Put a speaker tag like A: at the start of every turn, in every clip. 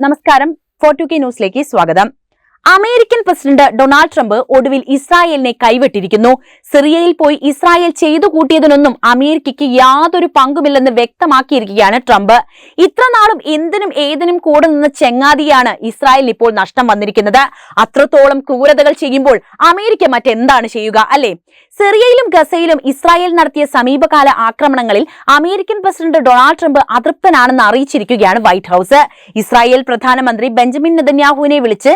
A: നമസ്കാരം. Four to K ന്യൂസിലേക്ക് സ്വാഗതം. അമേരിക്കൻ പ്രസിഡന്റ് ഡൊണാൾഡ് ട്രംപ് ഒടുവിൽ ഇസ്രായേലിനെ കൈവിട്ടിരിക്കുന്നു. സിറിയയിൽ പോയി ഇസ്രായേൽ ചെയ്തു കൂട്ടിയതിനൊന്നും അമേരിക്കയ്ക്ക് യാതൊരു പങ്കുമില്ലെന്ന് വ്യക്തമാക്കിയിരിക്കുകയാണ് ട്രംപ്. ഇത്ര നാളും എന്തിനും ഏതിനും കൂടെ നിന്ന ചെങ്ങാതിയാണ് ഇസ്രായേലിന് ഇപ്പോൾ നഷ്ടം വന്നിരിക്കുന്നത്. അത്രത്തോളം ക്രൂരതകൾ ചെയ്യുമ്പോൾ അമേരിക്ക മറ്റെന്താണ് ചെയ്യുക അല്ലേ? സിറിയയിലും ഗസയിലും ഇസ്രായേൽ നടത്തിയ സമീപകാല ആക്രമണങ്ങളിൽ അമേരിക്കൻ പ്രസിഡന്റ് ഡൊണാൾഡ് ട്രംപ് അതൃപ്തനാണെന്ന് അറിയിച്ചിരിക്കുകയാണ് വൈറ്റ് ഹൌസ്. ഇസ്രായേൽ പ്രധാനമന്ത്രി ബെഞ്ചമിൻ നെതന്യാഹുവിനെ വിളിച്ച്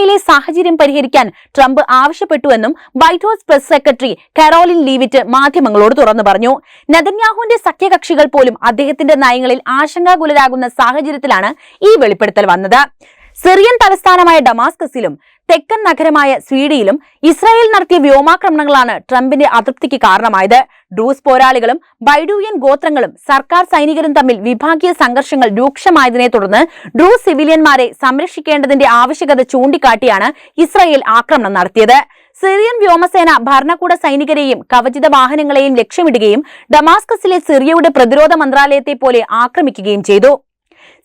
A: മേഖലയിലെ സാഹചര്യം പരിഹരിക്കാൻ Trump ആവശ്യപ്പെട്ടുവെന്നും White House press secretary Karoline Leavitt മാധ്യമങ്ങളോട് തുറന്നു പറഞ്ഞു. നെതന്യാഹുവിന്റെ സഖ്യകക്ഷികൾ പോലും അദ്ദേഹത്തിന്റെ നയങ്ങളിൽ ആശങ്കാകുലരാകുന്ന സാഹചര്യത്തിലാണ് ഈ വെളിപ്പെടുത്തൽ വന്നത്. സിറിയൻ തലസ്ഥാനമായ ഡമാസ്കസിലും തെക്കൻ നഗരമായ സ്വീഡിയിലും ഇസ്രായേൽ നടത്തിയ വ്യോമാക്രമണങ്ങളാണ് ട്രംപിന്റെ അതൃപ്തിക്ക് കാരണമായത്. ഡ്രൂസ് പോരാളികളും ബൈഡൂയൻ ഗോത്രങ്ങളും സർക്കാർ സൈനികരും തമ്മിൽ വിഭാഗീയ സംഘർഷങ്ങൾ രൂക്ഷമായതിനെ തുടർന്ന് ഡ്രൂസ് സിവിലിയന്മാരെ സംരക്ഷിക്കേണ്ടതിന്റെ ആവശ്യകത ചൂണ്ടിക്കാട്ടിയാണ് ഇസ്രായേൽ ആക്രമണം നടത്തിയത്. സിറിയൻ വ്യോമസേന ഭരണകൂട സൈനികരെയും കവചിത വാഹനങ്ങളെയും ലക്ഷ്യമിടുകയും ഡമാസ്കസിലെ സിറിയയുടെ പ്രതിരോധ മന്ത്രാലയത്തെ പോലെ ആക്രമിക്കുകയും ചെയ്തു.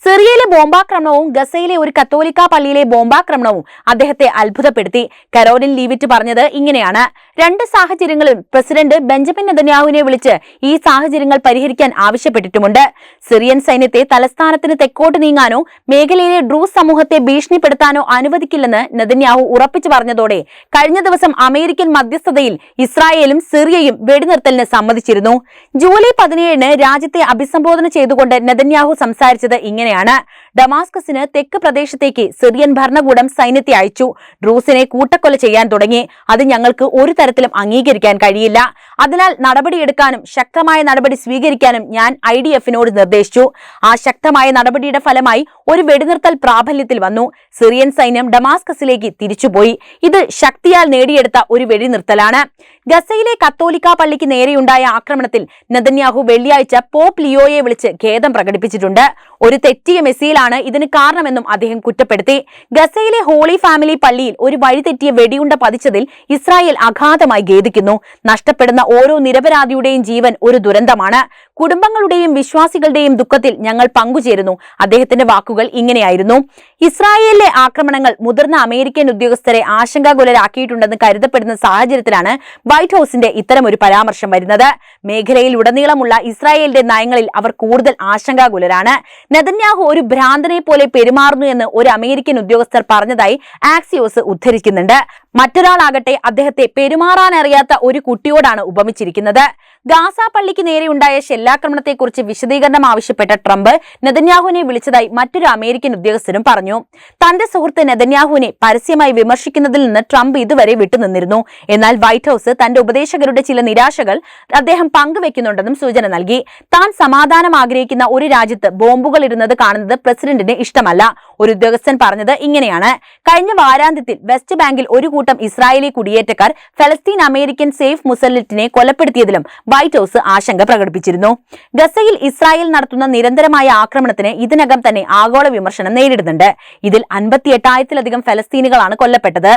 A: സിറിയയിലെ ബോംബാക്രമണവും ഗസയിലെ ഒരു കത്തോലിക്ക പള്ളിയിലെ ബോംബാക്രമണവും അദ്ദേഹത്തെ അത്ഭുതപ്പെടുത്തി. കരോലിൻ ലീവിറ്റ് പറഞ്ഞത് ഇങ്ങനെയാണ്. രണ്ട് സാഹചര്യങ്ങളും പ്രസിഡന്റ് ബെഞ്ചമിൻ നെതന്യാഹുവിനെ വിളിച്ച് ഈ സാഹചര്യങ്ങൾ പരിഹരിക്കാൻ ആവശ്യപ്പെട്ടിട്ടുമുണ്ട്. സിറിയൻ സൈന്യത്തെ തലസ്ഥാനത്തിന് തെക്കോട്ട് നീങ്ങാനോ മേഖലയിലെ ഡ്രൂസ് സമൂഹത്തെ ഭീഷണിപ്പെടുത്താനോ അനുവദിക്കില്ലെന്ന് നെതന്യാഹു ഉറപ്പിച്ചു പറഞ്ഞതോടെ കഴിഞ്ഞ ദിവസം അമേരിക്കൻ മധ്യസ്ഥതയിൽ ഇസ്രായേലും സിറിയയും വെടിനിർത്തലിന് സമ്മതിച്ചിരുന്നു. ജൂലൈ പതിനേഴിന് രാജ്യത്തെ അഭിസംബോധന ചെയ്തുകൊണ്ട് നെതന്യാഹു സംസാരിച്ചത് ഇങ്ങനെയാണ്. ഡമാസ്കസിന് തെക്ക് പ്രദേശത്തേക്ക് സിറിയൻ ഭരണകൂടം സൈന്യത്തെ അയച്ചു. ഡ്രൂസിനെ കൂട്ടക്കൊല ചെയ്യാൻ തുടങ്ങി. അത് ഞങ്ങൾക്ക് ഒരു തരത്തിലും അംഗീകരിക്കാൻ കഴിയില്ല. അതിനാൽ നടപടിയെടുക്കാനും ശക്തമായ നടപടി സ്വീകരിക്കാനും ഞാൻ ഐ ഡി എഫിനോട് നിർദ്ദേശിച്ചു. ആ ശക്തമായ നടപടിയുടെ ഫലമായി ഒരു വെടിനിർത്തൽ പ്രാബല്യത്തിൽ വന്നു. സിറിയൻ സൈന്യം ഡമാസ്കസിലേക്ക് തിരിച്ചുപോയി. ഇത് ശക്തിയാൽ നേടിയെടുത്ത ഒരു വെടിനിർത്തലാണ്. ഗസയിലെ കത്തോലിക്ക പള്ളിക്ക് നേരെയുണ്ടായ ആക്രമണത്തിൽ നെതന്യാഹു വെള്ളിയാഴ്ച പോപ്പ് ലിയോയെ വിളിച്ച് ഖേദം പ്രകടിപ്പിച്ചിട്ടുണ്ട്. ഒരു തെറ്റിയ മെസ്സിയിലാണ് ഇതിന് കാരണമെന്നും അദ്ദേഹം കുറ്റപ്പെടുത്തി. ഗസയിലെ ഹോളി ഫാമിലി പള്ളിയിൽ ഒരു വഴിതെറ്റിയ വെടിയുണ്ട പതിച്ചതിൽ ഇസ്രായേൽ അഗാധമായി ഖേദിക്കുന്നു. നഷ്ടപ്പെടുന്ന ഓരോ നിരപരാധിയുടെയും ജീവൻ ഒരു ദുരന്തമാണ്. കുടുംബങ്ങളുടെയും വിശ്വാസികളുടെയും ദുഃഖത്തിൽ ഞങ്ങൾ പങ്കുചേരുന്നു. അദ്ദേഹത്തിന്റെ വാക്കുകൾ ഇങ്ങനെയായിരുന്നു. ഇസ്രായേലിലെ ആക്രമണങ്ങൾ മുതിർന്ന അമേരിക്കൻ ഉദ്യോഗസ്ഥരെ ആശങ്കാകുലരാക്കിയിട്ടുണ്ടെന്ന് കരുതപ്പെടുന്ന സാഹചര്യത്തിലാണ് വൈറ്റ് ഹൌസിന്റെ ഇത്തരമൊരു പരാമർശം വരുന്നത്. മേഖലയിൽ ഉടനീളമുള്ള ഇസ്രായേലിന്റെ നയങ്ങളിൽ അവർ കൂടുതൽ ആശങ്കാകുലരാണ്. നെതന്യാഹു ഒരു ഭ്രാന്തനെ പോലെ പെരുമാറുന്നു എന്ന് ഒരു അമേരിക്കൻ ഉദ്യോഗസ്ഥർ പറഞ്ഞതായി ആക്സിയോസ് ഉദ്ധരിക്കുന്നുണ്ട്. മറ്റൊരാളാകട്ടെ അദ്ദേഹത്തെ പെരുമാറാനറിയാത്ത ഒരു കുട്ടിയോടാണ് ഉപമിച്ചിരിക്കുന്നത്. ഗാസ പള്ളിക്ക് നേരെയുണ്ടായ ഷെല്ലാക്രമണത്തെക്കുറിച്ച് വിശദീകരണം ആവശ്യപ്പെട്ട ട്രംപ് നെതന്യാഹുവിനെ വിളിച്ചതായി മറ്റൊരു അമേരിക്കൻ ഉദ്യോഗസ്ഥരും പറഞ്ഞു. തന്റെ സുഹൃത്ത് നെതന്യാഹുവിനെ പരസ്യമായി വിമർശിക്കുന്നതിൽ നിന്ന് ട്രംപ് ഇതുവരെ വിട്ടുനിന്നിരുന്നു. എന്നാൽ വൈറ്റ് ഹൌസ് തന്റെ ഉപദേശകരുടെ ചില നിരാശകൾ അദ്ദേഹം പങ്കുവെക്കുന്നുണ്ടെന്നും സൂചന നൽകി. താൻ സമാധാനം ആഗ്രഹിക്കുന്ന ഒരു രാജ്യത്ത് ബോംബുകൾ ഇടുന്നത് കാണുന്നത് പ്രസിഡന്റിന് ഇഷ്ടമല്ല. ഒരു ഉദ്യോഗസ്ഥൻ പറഞ്ഞത് ഇങ്ങനെയാണ്. കഴിഞ്ഞ വാരാന്ത്യത്തിൽ വെസ്റ്റ് ബാങ്കിൽ ഒരു കൂട്ടം ഇസ്രായേലി കുടിയേറ്റക്കാർ ഫലസ്തീൻ അമേരിക്കൻ സേഫ് മുസല്ലിറ്റിനെ കൊലപ്പെടുത്തിയതിലും വൈറ്റ് ഹൌസ് ആശങ്ക പ്രകടിപ്പിച്ചിരുന്നു. ഗസയിൽ ഇസ്രായേൽ നടത്തുന്ന നിരന്തരമായ ആക്രമണത്തിന് ഇതിനകം തന്നെ ആഗോള വിമർശനം നേരിടുന്നുണ്ട്. ഇതിൽ അൻപത്തി എട്ടായിരത്തിലധികം ഫലസ്തീനുകളാണ് കൊല്ലപ്പെട്ടത്.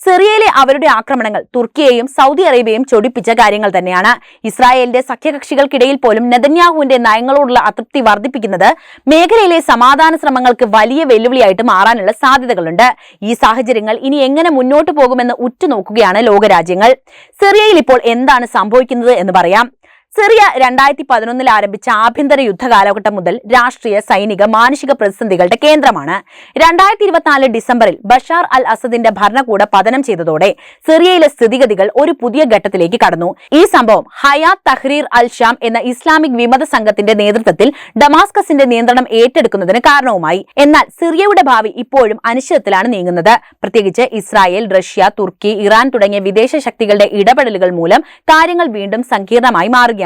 A: സിറിയയിലെ അവരുടെ ആക്രമണങ്ങൾ തുർക്കിയെയും സൗദി അറേബ്യയും ചൊടിപ്പിച്ച കാര്യങ്ങൾ തന്നെയാണ്. ഇസ്രായേലിന്റെ സഖ്യകക്ഷികൾക്കിടയിൽ പോലും നെതന്യാഹുവിന്റെ നയങ്ങളോടുള്ള അതൃപ്തി വർദ്ധിപ്പിക്കുന്നത് മേഖലയിലെ സമാധാന ശ്രമങ്ങൾക്ക് വലിയ വെല്ലുവിളിയായിട്ട് മാറാനുള്ള സാധ്യതകളുണ്ട്. ഈ സാഹചര്യങ്ങൾ ഇനി എങ്ങനെ മുന്നോട്ട് പോകുമെന്ന് ഉറ്റുനോക്കുകയാണ് ലോകരാജ്യങ്ങൾ. സിറിയയിൽ ഇപ്പോൾ എന്താണ് സംഭവിക്കുന്നത് എന്ന് പറയാം. സിറിയ രണ്ടായിരത്തി പതിനൊന്നിൽ ആരംഭിച്ച ആഭ്യന്തര യുദ്ധ കാലഘട്ടം മുതൽ രാഷ്ട്രീയ സൈനിക മാനുഷിക പ്രതിസന്ധികളുടെ കേന്ദ്രമാണ്. രണ്ടായിരത്തി ഇരുപത്തിനാല് ഡിസംബറിൽ ബഷാർ അൽ അസദിന്റെ ഭരണകൂട പതനം ചെയ്തതോടെ സിറിയയിലെ സ്ഥിതിഗതികൾ ഒരു പുതിയ ഘട്ടത്തിലേക്ക് കടന്നു. ഈ സംഭവം ഹയാത്ത് തഹ്രീർ അൽ ഷാം എന്ന ഇസ്ലാമിക് വിമത സംഘത്തിന്റെ നേതൃത്വത്തിൽ ഡമാസ്കസിന്റെ നിയന്ത്രണം ഏറ്റെടുക്കുന്നതിന് കാരണവുമായി. എന്നാൽ സിറിയയുടെ ഭാവി ഇപ്പോഴും അനിശ്ചിതത്തിലാണ് നീങ്ങുന്നത്. പ്രത്യേകിച്ച് ഇസ്രായേൽ റഷ്യ തുർക്കി ഇറാൻ തുടങ്ങിയ വിദേശ ശക്തികളുടെ ഇടപെടലുകൾ മൂലം കാര്യങ്ങൾ വീണ്ടും സങ്കീർണമായി മാറുകയാണ്.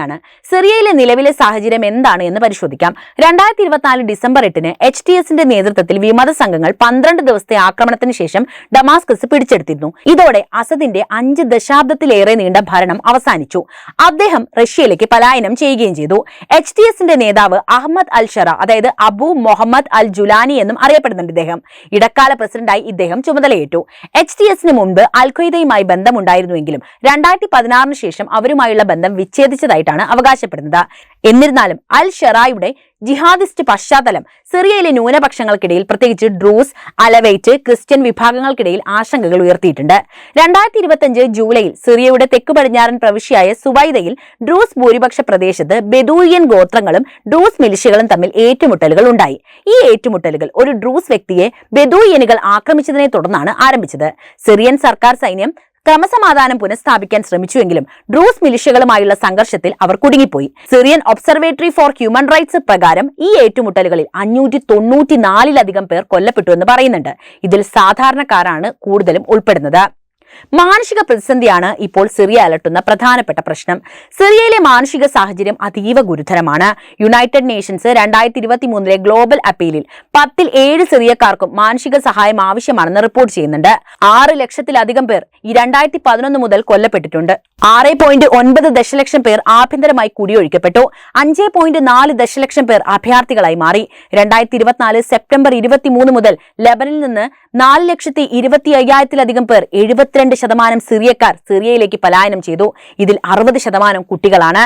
A: സിറിയയിലെ നിലവിലെ സാഹചര്യം എന്താണ് എന്ന് പരിശോധിക്കാം. രണ്ടായിരത്തി ഇരുപത്തിനാല് ഡിസംബർ എട്ടിന് എച്ച് ടി എസിന്റെ നേതൃത്വത്തിൽ വിമത സംഘങ്ങൾ പന്ത്രണ്ട് ദിവസത്തെ ആക്രമണത്തിന് ശേഷം ഡമാസ്കസ് പിടിച്ചെടുത്തിരുന്നു. ഇതോടെ അസദിന്റെ അഞ്ച് ദശാബ്ദത്തിലേറെ നീണ്ട ഭരണം അവസാനിച്ചു. അദ്ദേഹം റഷ്യയിലേക്ക് പലായനം ചെയ്യുകയും ചെയ്തു. എച്ച് ടി എസിന്റെ നേതാവ് അഹമ്മദ് അൽ ഷറ അതായത് അബു മുഹമ്മദ് അൽ ജുലാനി എന്നും അറിയപ്പെടുന്നുണ്ട് ഇദ്ദേഹം. ഇടക്കാല പ്രസിഡന്റായി ഇദ്ദേഹം ചുമതലയേറ്റു. എച്ച് ടി എസിന് മുൻപ് അൽഖയ്ദയുമായി ബന്ധമുണ്ടായിരുന്നുവെങ്കിലും രണ്ടായിരത്തി പതിനാറിന് ശേഷം അവരുമായുള്ള ബന്ധം വിച്ഛേദിച്ചതായിട്ട് നടത്തുന്നതായിട്ടാണ് അവകാശപ്പെടുന്നത്. എന്നിരുന്നാലും അൽ ഷെറായുടെ ജിഹാദിസ്റ്റ് പശ്ചാത്തലം സിറിയയിലെ ന്യൂനപക്ഷങ്ങൾക്കിടയിൽ പ്രത്യേകിച്ച് ഡ്രൂസ് അലവൈറ്റ് ക്രിസ്ത്യൻ വിഭാഗങ്ങൾക്കിടയിൽ ആശങ്കകൾ ഉയർത്തിയിട്ടുണ്ട്. രണ്ടായിരത്തി ഇരുപത്തിയഞ്ച് ജൂലൈയിൽ സിറിയയുടെ തെക്ക് പടിഞ്ഞാറൻ പ്രവിശ്യയായ സുവൈദയിൽ ഡ്രൂസ് ഭൂരിപക്ഷ പ്രദേശത്ത് ബെദൂയൻ ഗോത്രങ്ങളും ഡ്രൂസ് മിലിഷ്യകളും തമ്മിൽ ഏറ്റുമുട്ടലുകൾ ഉണ്ടായി. ഈ ഏറ്റുമുട്ടലുകൾ ഒരു ഡ്രൂസ് വ്യക്തിയെ ബെദൂയനുകൾ ആക്രമിച്ചതിനെ തുടർന്നാണ് ആരംഭിച്ചത്. സിറിയൻ സർക്കാർ സൈന്യം ക്രമസമാധാനം പുനഃസ്ഥാപിക്കാൻ ശ്രമിച്ചുവെങ്കിലും ഡ്രൂസ് മിലിഷ്യകളുമായുള്ള സംഘർഷത്തിൽ അവർ കുടുങ്ങിപ്പോയി. Syrian Observatory for Human Rights പ്രകാരം ഈ ഏറ്റുമുട്ടലുകളിൽ അഞ്ഞൂറ്റി തൊണ്ണൂറ്റിനാലിലധികം പേർ കൊല്ലപ്പെട്ടു എന്ന് പറയുന്നുണ്ട്. ഇതിൽ സാധാരണക്കാരാണ് കൂടുതലും ഉൾപ്പെടുന്നത്. മാനസിക പ്രതിസന്ധിയാണ് ഇപ്പോൾ സിറിയ അലട്ടുന്ന പ്രധാനപ്പെട്ട പ്രശ്നം. സിറിയയിലെ മാനസിക സാഹചര്യം അതീവ ഗുരുതരമാണ്. യുണൈറ്റഡ് നേഷൻസ് രണ്ടായിരത്തി ഇരുപത്തി മൂന്നിലെ ഗ്ലോബൽ അപ്പീലിൽ പത്തിൽ ഏഴ് സിറിയക്കാർക്കും മാനസിക സഹായം ആവശ്യമാണെന്ന് റിപ്പോർട്ട് ചെയ്യുന്നുണ്ട്. ആറ് ലക്ഷത്തിലധികം പേർ ഈ രണ്ടായിരത്തി പതിനൊന്ന് മുതൽ കൊല്ലപ്പെട്ടിട്ടുണ്ട്. ആറ് പോയിന്റ് ഒൻപത് ദശലക്ഷം പേർ ആഭ്യന്തരമായി കുടിയൊഴിക്കപ്പെട്ടു. അഞ്ച് പോയിന്റ് നാല് ദശലക്ഷം പേർ അഭയാർത്ഥികളായി മാറി. രണ്ടായിരത്തി ഇരുപത്തിനാല് സെപ്റ്റംബർ ഇരുപത്തിമൂന്ന് മുതൽ ലെബനിൽ നിന്ന് നാല് ലക്ഷത്തി ഇരുപത്തി അയ്യായിരത്തിലധികം പേർ എഴുപത്തിരണ്ട് ശതമാനം സിറിയക്കാർ സിറിയയിലേക്ക് പലായനം ചെയ്തു. ഇതിൽ അറുപത് ശതമാനം കുട്ടികളാണ്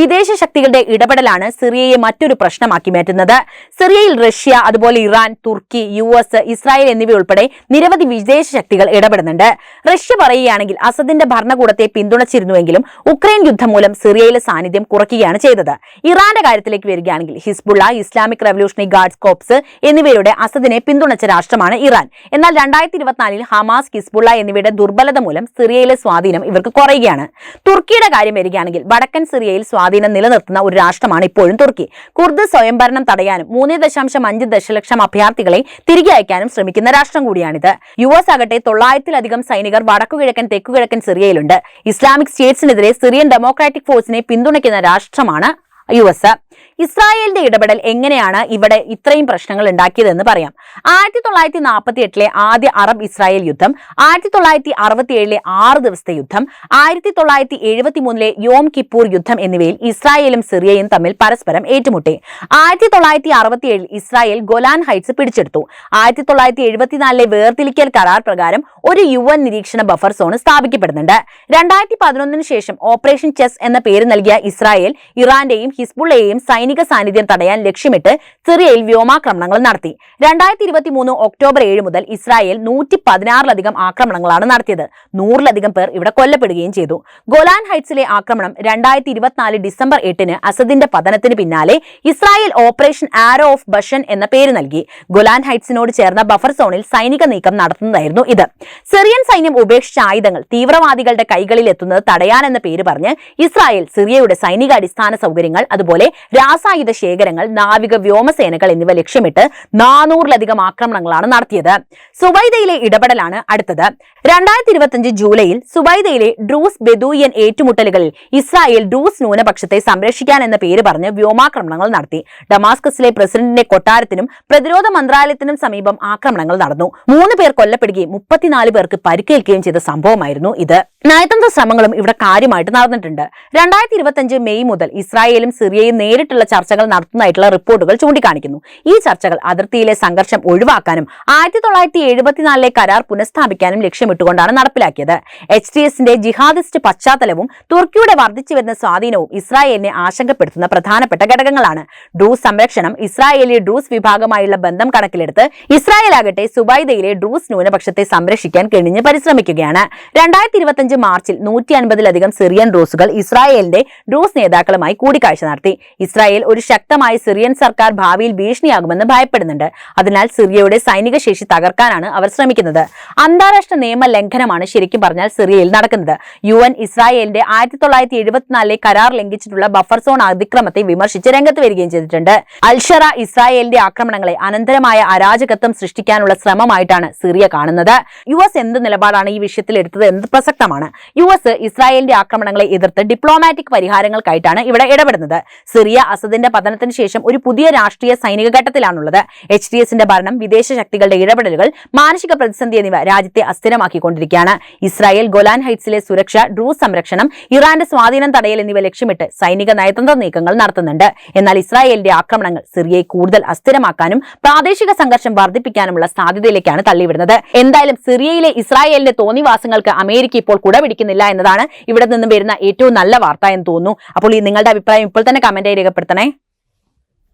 A: വിദേശ ശക്തികളുടെ ഇടപെടലാണ് സിറിയയെ മറ്റൊരു പ്രശ്നമാക്കി മാറ്റുന്നത്. സിറിയയിൽ റഷ്യ അതുപോലെ ഇറാൻ തുർക്കി യു എസ് ഇസ്രായേൽ എന്നിവയുൾപ്പെടെ നിരവധി വിദേശ ശക്തികൾ ഇടപെടുന്നുണ്ട്. റഷ്യ പറയുകയാണെങ്കിൽ അസദിന്റെ ഭരണകൂടത്തെ പിന്തുണച്ചിരുന്നുവെങ്കിലും ഉക്രൈൻ യുദ്ധം മൂലം സിറിയയിലെ സാന്നിധ്യം കുറയ്ക്കുകയാണ് ചെയ്തത്. ഇറാന്റെ കാര്യത്തിലേക്ക് വരികയാണെങ്കിൽ Hezbollah Islamic Revolutionary Guards Corps എന്നിവയുടെ അസദിനെ പിന്തുണച്ച രാഷ്ട്രമാണ് ഇറാൻ. എന്നാൽ രണ്ടായിരത്തി ഇരുപത്തിനാലിൽ ഹമാസ് ഹിസ്ബുള്ള എന്നിവയുടെ ദുർബലത മൂലം സിറിയയിലെ സ്വാധീനം ഇവർക്ക് കുറയുകയാണ്. തുർക്കിയുടെ കാര്യം വരികയാണെങ്കിൽ വടക്കൻ സിറിയയിൽ സ്വാധീനം നിലനിർത്തുന്ന ഒരു രാഷ്ട്രമാണ് ഇപ്പോഴും തുർക്കി. കുർദ് സ്വയംഭരണം തടയാനും മൂന്ന് ദശാംശം അഞ്ച് ദശലക്ഷം അഭയാർത്ഥികളെ തിരികെ അയക്കാനും ശ്രമിക്കുന്ന രാഷ്ട്രം കൂടിയാണിത്. യു എസ് ആകട്ടെ തൊള്ളായിരത്തിലധികം സൈനികർ വടക്കുകിഴക്കൻ തെക്കുകിഴക്കൻ സിറിയയിലുണ്ട്. ഇസ്ലാമിക് സ്റ്റേറ്റ്സിനെതിരെ സിറിയൻ ഡെമോക്രാറ്റിക് ഫോഴ്സിനെ പിന്തുണയ്ക്കുന്ന രാഷ്ട്രമാണ് യു എസ്. ഇസ്രായേലിന്റെ ഇടപെടൽ എങ്ങനെയാണ് ഇവിടെ ഇത്രയും പ്രശ്നങ്ങൾ ഉണ്ടാക്കിയതെന്ന് പറയാം. ആയിരത്തി തൊള്ളായിരത്തി നാൽപ്പത്തി എട്ടിലെ ആദ്യ അറബ് ഇസ്രായേൽ യുദ്ധം ആയിരത്തി തൊള്ളായിരത്തി അറുപത്തി ഏഴിലെ ആറ് ദിവസത്തെ യുദ്ധം ആയിരത്തി തൊള്ളായിരത്തി എഴുപത്തി മൂന്നിലെ യോം കിപ്പൂർ യുദ്ധം എന്നിവയിൽ ഇസ്രായേലും സിറിയയും തമ്മിൽ പരസ്പരം ഏറ്റുമുട്ടി. ആയിരത്തി തൊള്ളായിരത്തി അറുപത്തി ഏഴിൽ ഇസ്രായേൽ ഗൊലാൻ ഹൈറ്റ്സ് പിടിച്ചെടുത്തു. ആയിരത്തി തൊള്ളായിരത്തി എഴുപത്തിനാലിലെ വേർതിരിക്കൽ കരാർ പ്രകാരം ഒരു യു എൻ നിരീക്ഷണ ബഫർ സോൺ സ്ഥാപിക്കപ്പെടുന്നുണ്ട്. രണ്ടായിരത്തി പതിനൊന്നിന് ശേഷം ഓപ്പറേഷൻ ചെസ് എന്ന പേര് നൽകിയ ഇസ്രായേൽ ഇറാന്റെയും ഹിസ്ബുള്ളയെയും സൈനിക സാന്നിധ്യം തടയാൻ ലക്ഷ്യമിട്ട് സിറിയയിൽ വ്യോമാക്രമണങ്ങൾ നടത്തി. രണ്ടായിരത്തി ഇരുപത്തി മൂന്ന് ഒക്ടോബർ ഏഴ് മുതൽ ഇസ്രായേൽ നൂറ്റി പതിനാറിലധികം ആക്രമണങ്ങളാണ് നടത്തിയത്. നൂറിലധികം പേർ ഇവിടെ കൊല്ലപ്പെടുകയും ചെയ്തു. ഗോലാൻ ഹൈറ്റ്സിലെ ആക്രമണം രണ്ടായിരത്തി ഇരുപത്തിനാല് ഡിസംബർ എട്ടിന് അസദിന്റെ പതനത്തിന് പിന്നാലെ Israel operation Arrow of Bashan എന്ന പേര് നൽകി. ഗൊലാൻ ഹൈറ്റ്സിനോട് ചേർന്ന ബഫർ സോണിൽ സൈനിക നീക്കം നടത്തുന്നതായിരുന്നു ഇത്. സിറിയൻ സൈന്യം ഉപേക്ഷിച്ച ആയുധങ്ങൾ തീവ്രവാദികളുടെ കൈകളിൽ എത്തുന്നത് തടയാനെന്ന പേര് പറഞ്ഞ് ഇസ്രായേൽ സിറിയയുടെ സൈനിക അടിസ്ഥാന സൗകര്യങ്ങൾ അതുപോലെ രാസായുധ ശേഖരങ്ങൾ നാവിക വ്യോമസേനകൾ എന്നിവ ലക്ഷ്യമിട്ട് നാനൂറിലധികം ആക്രമണങ്ങളാണ് നടത്തിയത്. സുബൈദയിലെ ഇടപെടലാണ് അടുത്തത്. രണ്ടായിരത്തി ഇരുപത്തിയഞ്ച് ജൂലൈയിൽ സുബൈദയിലെ ഡ്രൂസ് ബെദൂയൻ ഏറ്റുമുട്ടലുകളിൽ ഇസ്രായേൽ ഡ്രൂസ് ന്യൂനപക്ഷത്തെ സംരക്ഷിക്കാൻ എന്ന പേര് പറഞ്ഞ് വ്യോമാക്രമണങ്ങൾ നടത്തി. ഡമാസ്കസിലെ പ്രസിഡന്റിന്റെ കൊട്ടാരത്തിനും പ്രതിരോധ മന്ത്രാലയത്തിനും സമീപം ആക്രമണങ്ങൾ നടന്നു. മൂന്ന് പേർ കൊല്ലപ്പെടുകയും മുപ്പത്തിനാല് പേർക്ക് പരിക്കേൽക്കുകയും ചെയ്ത സംഭവമായിരുന്നു ഇത്. നയതന്ത്ര ശ്രമങ്ങളും ഇവിടെ കാര്യമായിട്ട് നടന്നിട്ടുണ്ട്. രണ്ടായിരത്തി ഇരുപത്തിയഞ്ച് മെയ് മുതൽ ഇസ്രായേലും സിറിയയും നേരിട്ടുള്ള ചർച്ചകൾ നടത്തുന്നതായിട്ടുള്ള റിപ്പോർട്ടുകൾ ചൂണ്ടിക്കാണിക്കുന്നു. ഈ ചർച്ചകൾ അതിർത്തിയിലെ സംഘർഷം ഒഴിവാക്കാനും ആയിരത്തി തൊള്ളായിരത്തി എഴുപത്തിനാലിലെ കരാർ പുനഃസ്ഥാപിക്കാനും ലക്ഷ്യമിട്ടുകൊണ്ടാണ് നടപ്പിലാക്കിയത്. എച്ച് ഡി എസിന്റെ ജിഹാദിസ്റ്റ് പശ്ചാത്തലവും തുർക്കിയുടെ വർദ്ധിച്ചു വരുന്ന സ്വാധീനവും ഇസ്രായേലിനെ ആശങ്കപ്പെടുത്തുന്ന പ്രധാനപ്പെട്ട ഘടകങ്ങളാണ്. ഡ്രൂസ് സംരക്ഷണം ഇസ്രായേലി ഡ്രൂസ് വിഭാഗമായുള്ള ബന്ധം കണക്കിലെടുത്ത് ഇസ്രായേലാകട്ടെ സുബൈദയിലെ ഡ്രൂസ് ന്യൂനപക്ഷത്തെ സംരക്ഷിക്കാൻ കെണിഞ്ഞ് പരിശ്രമിക്കുകയാണ്. രണ്ടായിരത്തി ഇരുപത്തിയഞ്ച് മാർച്ചിൽ നൂറ്റി അൻപതിലധികം സിറിയൻ ഡ്രൂസുകൾ ഇസ്രായേലിന്റെ ഡ്രൂസ് നേതാക്കളുമായി കൂടിക്കാഴ്ച നടത്തി. ഇസ്രായേൽ ഒരു ശക്തമായ സിറിയൻ സർക്കാർ ഭാവിയിൽ ഭീഷണിയാകുമെന്ന് ഭയപ്പെടുന്നുണ്ട്. അതിനാൽ സിറിയയുടെ സൈനിക ശേഷി തകർക്കാനാണ് അവർ ശ്രമിക്കുന്നത്. അന്താരാഷ്ട്ര നിയമ ലംഘനമാണ് ശരിക്കും പറഞ്ഞാൽ സിറിയയിൽ നടക്കുന്നത്. യു എൻ ഇസ്രായേലിന്റെ ആയിരത്തി തൊള്ളായിരത്തി എഴുപത്തിനാലിലെ കരാർ ലംഘിച്ചിട്ടുള്ള ബഫർ സോൺ അതിക്രമത്തെ വിമർശിച്ച് രംഗത്ത് വരികയും ചെയ്തിട്ടുണ്ട്. അൽഷറ ഇസ്രായേലിന്റെ ആക്രമണങ്ങളെ അനന്തരമായ അരാജകത്വം സൃഷ്ടിക്കാനുള്ള ശ്രമമായിട്ടാണ് സിറിയ കാണുന്നത്. യു എസ് എന്ത് നിലപാടാണ് ഈ വിഷയത്തിൽ എടുത്തത് എന്ത് പ്രസക്തമാണ്. യു എസ് ഇസ്രായേലിന്റെ ആക്രമണങ്ങളെ എതിർത്ത് ഡിപ്ലോമാറ്റിക് പരിഹാരങ്ങൾക്കായിട്ടാണ് ഇവിടെ ഇടപെടുന്നത്. സിറിയ അസദിന്റെ പതനത്തിന് ശേഷം ഒരു പുതിയ രാഷ്ട്രീയ സൈനിക ഘട്ടത്തിലാണുള്ളത്. എച്ച് ഡി എസിന്റെ ഭരണം വിദേശ ശക്തികളുടെ ഇടപെടലുകൾ മാനസിക പ്രതിസന്ധി എന്നിവ രാജ്യത്തെ അസ്ഥിരമാക്കിക്കൊണ്ടിരിക്കുകയാണ്. ഇസ്രായേൽ ഗൊലാൻ ഹൈറ്റ്സിലെ സുരക്ഷ ഡ്രൂ സംരക്ഷണം ഇറാന്റെ സ്വാധീനം തടയൽ എന്നിവ ലക്ഷ്യമിട്ട് സൈനിക നയതന്ത്ര നീക്കങ്ങൾ നടത്തുന്നുണ്ട്. എന്നാൽ ഇസ്രായേലിന്റെ ആക്രമണങ്ങൾ സിറിയയെ കൂടുതൽ അസ്ഥിരമാക്കാനും പ്രാദേശിക സംഘർഷം വർദ്ധിപ്പിക്കാനുമുള്ള സാധ്യതയിലേക്കാണ് തള്ളിവിടുന്നത്. എന്തായാലും സിറിയയിലെ ഇസ്രായേലിന്റെ തോന്നിവാസങ്ങൾക്ക് അമേരിക്ക ഇപ്പോൾ കുട പിടിക്കുന്നില്ല എന്നതാണ് ഇവിടെ നിന്നും വരുന്ന ഏറ്റവും നല്ല വാർത്ത എന്ന് തോന്നുന്നു. അപ്പോൾ ഈ നിങ്ങളുടെ അഭിപ്രായം ഇപ്പോൾ തന്നെ കമന്റായി രേഖപ്പെടുത്തണേ.